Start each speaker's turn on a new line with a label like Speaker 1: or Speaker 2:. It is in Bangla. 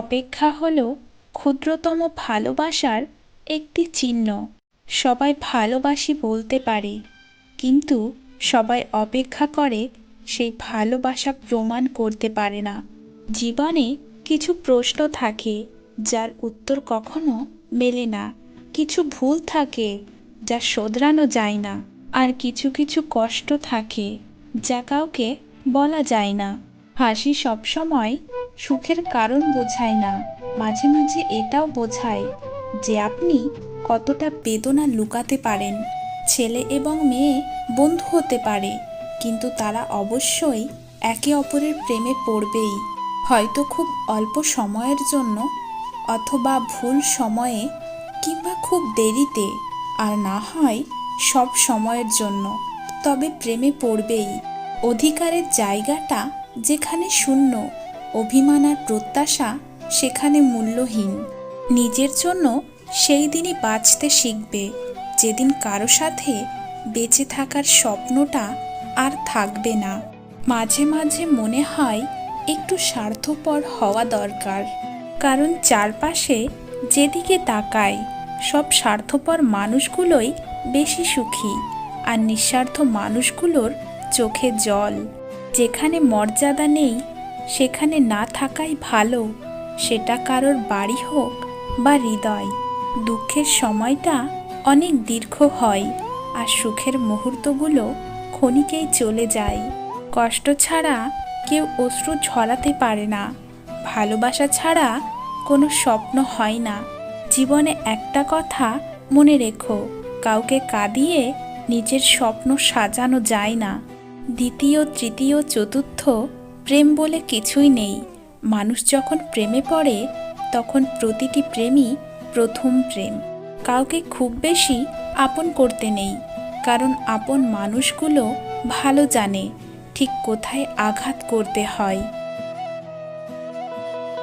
Speaker 1: অপেক্ষা হল ক্ষুদ্রতম ভালোবাসার একটি চিহ্ন। সবাই ভালোবাসি বলতে পারে, কিন্তু সবাই অপেক্ষা করে সেই ভালোবাসা প্রমাণ করতে পারে না। জীবনে কিছু প্রশ্ন থাকে, যার উত্তর কখনো মেলে না। কিছু ভুল থাকে, যা শোধরানো যায় না। আর কিছু কিছু কষ্ট থাকে, যা কাউকে বলা যায় না। হাসি সবসময় সুখের কারণ বোঝায় না। মাঝে মাঝে এটাও বোঝায় যে আপনি কতটা বেদনা লুকাতে পারেন। ছেলে এবং মেয়ে বন্ধু হতে পারে, কিন্তু তারা অবশ্যই একে অপরের প্রেমে পড়বেই। হয়তো খুব অল্প সময়ের জন্য অথবা ভুল সময়ে কিংবা খুব দেরিতে, আর না হয় সব সময়ের জন্য। তবে প্রেমে পড়বেই। অধিকারের জায়গাটা যেখানে শূন্য অভিমান আর প্রত্যাশা সেখানে মূল্যহীন। নিজের জন্য সেই দিনই বাঁচতে শিখবে, যেদিন কারও সাথে বেঁচে থাকার স্বপ্নটা আর থাকবে না। মাঝে মাঝে মনে হয় একটু স্বার্থপর হওয়া দরকার, কারণ চারপাশে যেদিকে তাকায়, সব স্বার্থপর মানুষগুলোই বেশি সুখী আর নিঃস্বার্থ মানুষগুলোর চোখে জল, যেখানে মর্যাদা নেই সেখানে না থাকাই ভালো, সেটা কারোর বাড়ি হোক বা হৃদয়। দুঃখের সময়টা অনেক দীর্ঘ হয় আর সুখের মুহূর্তগুলো ক্ষণিকেই চলে যায়। কষ্ট ছাড়া কেউ অশ্রু ঝরাতে পারে না। ভালোবাসা ছাড়া কোনো স্বপ্ন হয় না। জীবনে একটা কথা মনে রেখো, কাউকে কাঁদিয়ে নিজের স্বপ্ন সাজানো যায় না। দ্বিতীয়, তৃতীয়, চতুর্থ প্রেম বলে কিছুই নেই। মানুষ যখন প্রেমে পড়ে, তখন প্রতিটি প্রেমই প্রথম প্রেম। কাউকে খুব বেশি আপন করতে নেই, কারণ আপন মানুষগুলো ভালো জানে ঠিক কোথায় আঘাত করতে হয়।